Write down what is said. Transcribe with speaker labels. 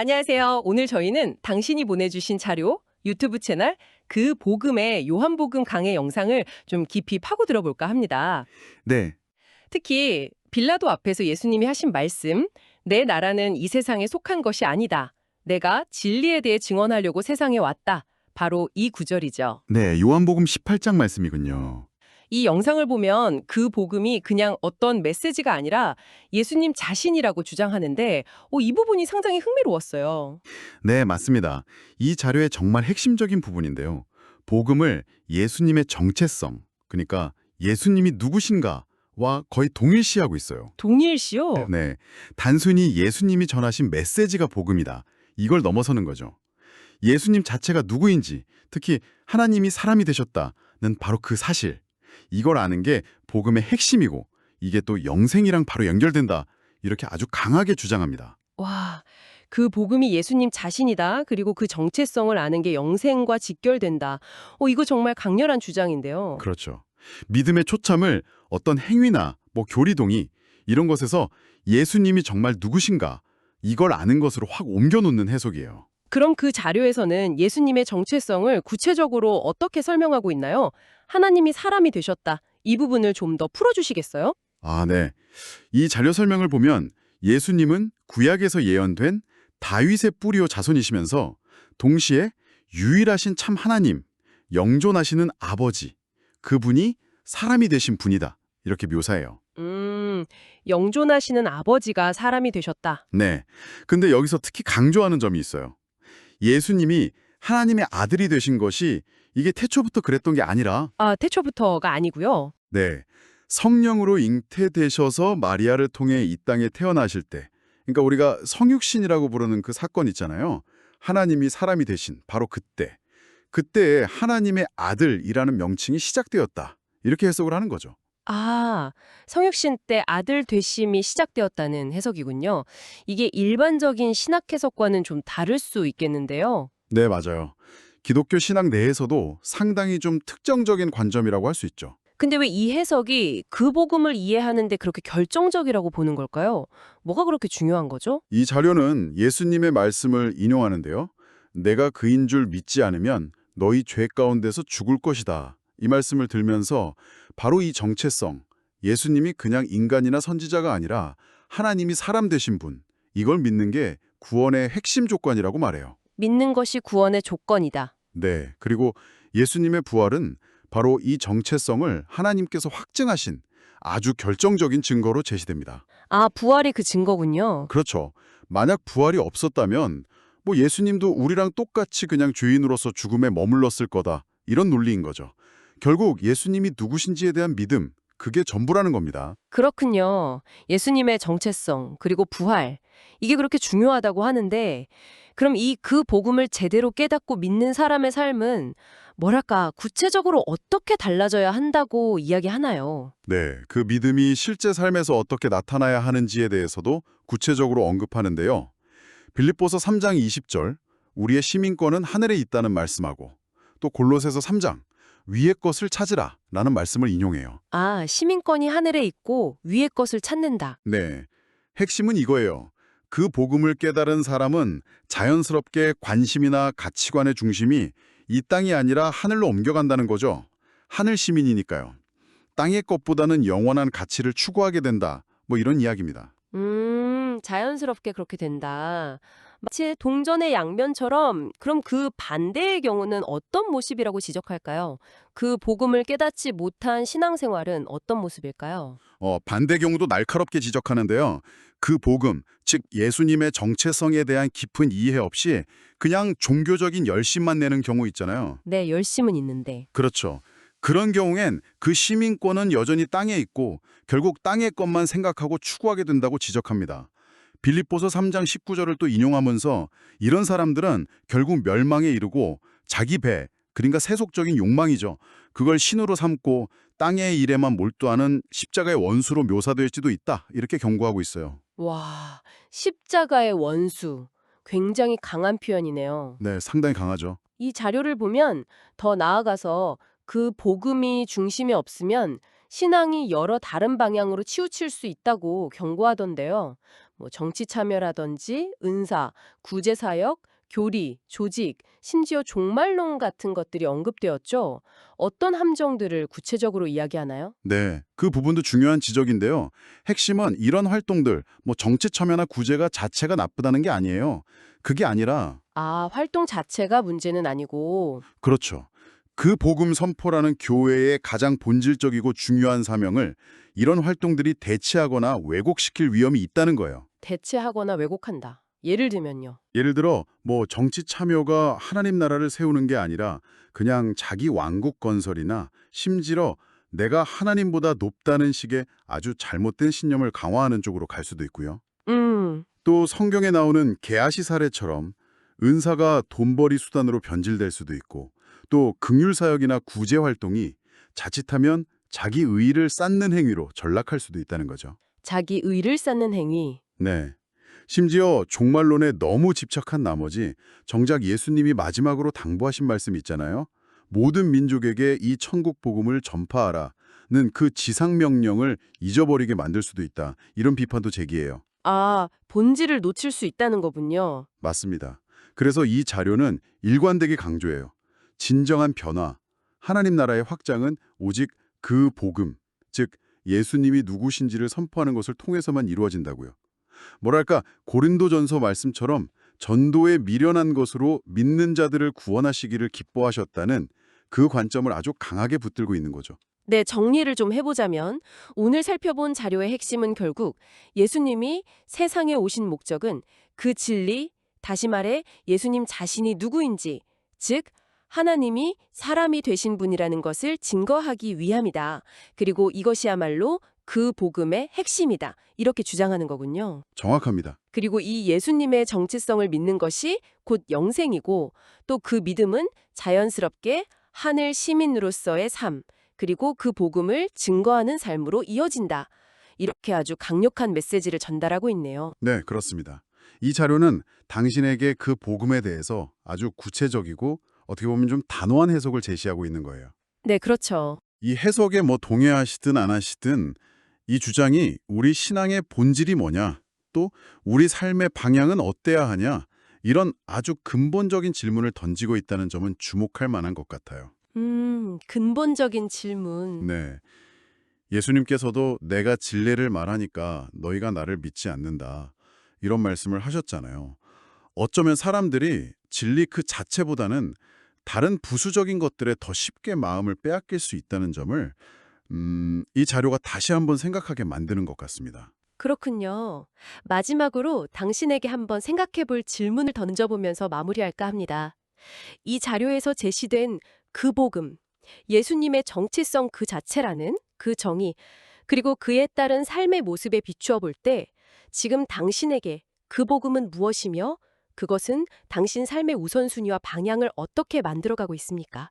Speaker 1: 안녕하세요. 오늘 저희는 당신이 보내주신 자료 유튜브 채널 그 복음의 요한복음 강의 영상을 좀 깊이 파고 들어볼까 합니다.
Speaker 2: 네,
Speaker 1: 특히 빌라도 앞에서 예수님이 하신 말씀 내 나라는 이 세상에 속한 것이 아니다. 내가 진리에 대해 증언하려고 세상에 왔다. 바로 이 구절이죠.
Speaker 2: 네, 요한복음 18장 말씀이군요.
Speaker 1: 이 영상을 보면 그 복음이 그냥 어떤 메시지가 아니라 예수님 자신이라고 주장하는데 어, 이 부분이 상당히 흥미로웠어요.
Speaker 2: 네, 맞습니다. 이 자료의 정말 핵심적인 부분인데요. 복음을 예수님의 정체성, 그러니까 예수님이 누구신가 와 거의 동일시하고 있어요.
Speaker 1: 동일시요?
Speaker 2: 네, 단순히 예수님이 전하신 메시지가 복음이다. 이걸 넘어서는 거죠. 예수님 자체가 누구인지, 특히 하나님이 사람이 되셨다는 바로 그 사실. 이걸 아는 게 복음의 핵심이고 이게 또 영생이랑 바로 연결된다. 이렇게 아주 강하게 주장합니다.
Speaker 1: 와, 그 복음이 예수님 자신이다. 그리고 그 정체성을 아는 게 영생과 직결된다. 어, 이거 정말 강렬한 주장인데요.
Speaker 2: 그렇죠. 믿음의 초점을 어떤 행위나 뭐 교리동의 이런 것에서 예수님이 정말 누구신가 이걸 아는 것으로 확 옮겨놓는 해석이에요.
Speaker 1: 그럼 그 자료에서는 예수님의 정체성을 구체적으로 어떻게 설명하고 있나요? 하나님이 사람이 되셨다. 이 부분을 좀 더 풀어주시겠어요?
Speaker 2: 아, 네. 이 자료 설명을 보면 예수님은 구약에서 예언된 다윗의 뿌리오 자손이시면서 동시에 유일하신 참 하나님, 영존하시는 아버지, 그분이 사람이 되신 분이다. 이렇게 묘사해요.
Speaker 1: 음, 영존하시는 아버지가 사람이 되셨다.
Speaker 2: 네. 근데 여기서 특히 강조하는 점이 있어요. 예수님이 하나님의 아들이 되신 것이 이게 태초부터 그랬던 게 아니라
Speaker 1: 아, 태초부터가 아니고요.
Speaker 2: 네. 성령으로 잉태되셔서 마리아를 통해 이 땅에 태어나실 때 그러니까 우리가 성육신이라고 부르는 그 사건 있잖아요. 하나님이 사람이 되신 바로 그때 그때 하나님의 아들이라는 명칭이 시작되었다. 이렇게 해석을 하는 거죠.
Speaker 1: 아, 성육신 때 아들 되심이 시작되었다는 해석이군요. 이게 일반적인 신학 해석과는 좀 다를 수 있겠는데요.
Speaker 2: 네, 맞아요. 기독교 신앙 내에서도 상당히 좀 특정적인 관점이라고 할 수 있죠.
Speaker 1: 근데 왜 이 해석이 그 복음을 이해하는데 그렇게 결정적이라고 보는 걸까요? 뭐가 그렇게 중요한 거죠?
Speaker 2: 이 자료는 예수님의 말씀을 인용하는데요. 내가 그인 줄 믿지 않으면 너희 죄 가운데서 죽을 것이다. 이 말씀을 들면서 바로 이 정체성, 예수님이 그냥 인간이나 선지자가 아니라 하나님이 사람 되신 분, 이걸 믿는 게 구원의 핵심 조건이라고 말해요.
Speaker 1: 믿는 것이 구원의 조건이다.
Speaker 2: 네, 그리고 예수님의 부활은 바로 이 정체성을 하나님께서 확증하신 아주 결정적인 증거로 제시됩니다.
Speaker 1: 아, 부활이 그 증거군요.
Speaker 2: 그렇죠. 만약 부활이 없었다면 뭐 예수님도 우리랑 똑같이 그냥 죄인으로서 죽음에 머물렀을 거다. 이런 논리인 거죠. 결국 예수님이 누구신지에 대한 믿음, 그게 전부라는 겁니다.
Speaker 1: 그렇군요. 예수님의 정체성, 그리고 부활. 이게 그렇게 중요하다고 하는데, 그럼 이 그 복음을 제대로 깨닫고 믿는 사람의 삶은 뭐랄까, 구체적으로 어떻게 달라져야 한다고 이야기하나요?
Speaker 2: 네, 그 믿음이 실제 삶에서 어떻게 나타나야 하는지에 대해서도 구체적으로 언급하는데요. 빌립보서 3장 20절, 우리의 시민권은 하늘에 있다는 말씀하고 또 골로새서 3장, 위의 것을 찾으라 라는 말씀을 인용해요.
Speaker 1: 아, 시민권이 하늘에 있고 위의 것을 찾는다.
Speaker 2: 네, 핵심은 이거예요. 그 복음을 깨달은 사람은 자연스럽게 관심이나 가치관의 중심이 이 땅이 아니라 하늘로 옮겨간다는 거죠. 하늘 시민이니까요. 땅의 것보다는 영원한 가치를 추구하게 된다. 뭐 이런 이야기입니다.
Speaker 1: 음, 자연스럽게 그렇게 된다. 마치 동전의 양면처럼 그럼 그 반대의 경우는 어떤 모습이라고 지적할까요? 그 복음을 깨닫지 못한 신앙생활은 어떤 모습일까요?
Speaker 2: 어, 반대 경우도 날카롭게 지적하는데요. 그 복음, 즉 예수님의 정체성에 대한 깊은 이해 없이 그냥 종교적인 열심만 내는 경우 있잖아요.
Speaker 1: 네, 열심은 있는데.
Speaker 2: 그렇죠. 그런 경우엔 그 시민권은 여전히 땅에 있고 결국 땅의 것만 생각하고 추구하게 된다고 지적합니다. 빌립보서 3장 19절을 또 인용하면서 이런 사람들은 결국 멸망에 이르고 자기 배, 그러니까 세속적인 욕망이죠. 그걸 신으로 삼고 땅의 일에만 몰두하는 십자가의 원수로 묘사될 수도 있다. 이렇게 경고하고 있어요.
Speaker 1: 와, 십자가의 원수. 굉장히 강한 표현이네요.
Speaker 2: 네, 상당히 강하죠.
Speaker 1: 이 자료를 보면 더 나아가서 그 복음이 중심에 없으면 신앙이 여러 다른 방향으로 치우칠 수 있다고 경고하던데요. 뭐 정치 참여라든지 은사, 구제 사역, 교리, 조직, 심지어 종말론 같은 것들이 언급되었죠. 어떤 함정들을 구체적으로 이야기하나요?
Speaker 2: 네, 그 부분도 중요한 지적인데요. 핵심은 이런 활동들, 뭐 정치 참여나 구제가 자체가 나쁘다는 게 아니에요. 그게 아니라
Speaker 1: 아, 활동 자체가 문제는 아니고
Speaker 2: 그렇죠. 그 복음 선포라는 교회의 가장 본질적이고 중요한 사명을 이런 활동들이 대체하거나 왜곡시킬 위험이 있다는 거예요.
Speaker 1: 대체하거나 왜곡한다. 예를 들면요.
Speaker 2: 예를 들어 뭐 정치 참여가 하나님 나라를 세우는 게 아니라 그냥 자기 왕국 건설이나 심지어 내가 하나님보다 높다는 식의 아주 잘못된 신념을 강화하는 쪽으로 갈 수도 있고요.
Speaker 1: 음,
Speaker 2: 또 성경에 나오는 게하시 사례처럼 은사가 돈벌이 수단으로 변질될 수도 있고 또 극률 사역이나 구제 활동이 자칫하면 자기 의의를 쌓는 행위로 전락할 수도 있다는 거죠.
Speaker 1: 자기 의를 쌓는 행위.
Speaker 2: 네. 심지어 종말론에 너무 집착한 나머지 정작 예수님이 마지막으로 당부하신 말씀이 있잖아요. 모든 민족에게 이 천국 복음을 전파하라는 그 지상 명령을 잊어버리게 만들 수도 있다. 이런 비판도 제기해요.
Speaker 1: 아, 본질을 놓칠 수 있다는 거군요.
Speaker 2: 맞습니다. 그래서 이 자료는 일관되게 강조해요. 진정한 변화, 하나님 나라의 확장은 오직 그 복음, 즉 예수님이 누구신지를 선포하는 것을 통해서만 이루어진다고요. 뭐랄까 고린도전서 말씀처럼 전도에 미련한 것으로 믿는 자들을 구원하시기를 기뻐하셨다는 그 관점을 아주 강하게 붙들고 있는 거죠.
Speaker 1: 네, 정리를 좀 해보자면 오늘 살펴본 자료의 핵심은 결국 예수님이 세상에 오신 목적은 그 진리, 다시 말해 예수님 자신이 누구인지, 즉 하나님이 사람이 되신 분이라는 것을 증거하기 위함이다. 그리고 이것이야말로 그 복음의 핵심이다. 이렇게 주장하는 거군요.
Speaker 2: 정확합니다.
Speaker 1: 그리고 이 예수님의 정체성을 믿는 것이 곧 영생이고 또 그 믿음은 자연스럽게 하늘 시민으로서의 삶, 그리고 그 복음을 증거하는 삶으로 이어진다. 이렇게 아주 강력한 메시지를 전달하고 있네요.
Speaker 2: 네, 그렇습니다. 이 자료는 당신에게 그 복음에 대해서 아주 구체적이고 어떻게 보면 좀 단호한 해석을 제시하고 있는 거예요.
Speaker 1: 네, 그렇죠.
Speaker 2: 이 해석에 뭐 동의하시든 안 하시든 이 주장이 우리 신앙의 본질이 뭐냐, 또 우리 삶의 방향은 어때야 하냐, 이런 아주 근본적인 질문을 던지고 있다는 점은 주목할 만한 것 같아요.
Speaker 1: 음, 근본적인 질문.
Speaker 2: 네. 예수님께서도 내가 진리를 말하니까 너희가 나를 믿지 않는다. 이런 말씀을 하셨잖아요. 어쩌면 사람들이 진리 그 자체보다는 다른 부수적인 것들에 더 쉽게 마음을 빼앗길 수 있다는 점을 음, 이 자료가 다시 한번 생각하게 만드는 것 같습니다.
Speaker 1: 그렇군요. 마지막으로 당신에게 한번 생각해 볼 질문을 던져보면서 마무리할까 합니다. 이 자료에서 제시된 그 복음, 예수님의 정체성 그 자체라는 그 정의, 그리고 그에 따른 삶의 모습에 비추어 볼 때 지금 당신에게 그 복음은 무엇이며 그것은 당신 삶의 우선순위와 방향을 어떻게 만들어가고 있습니까?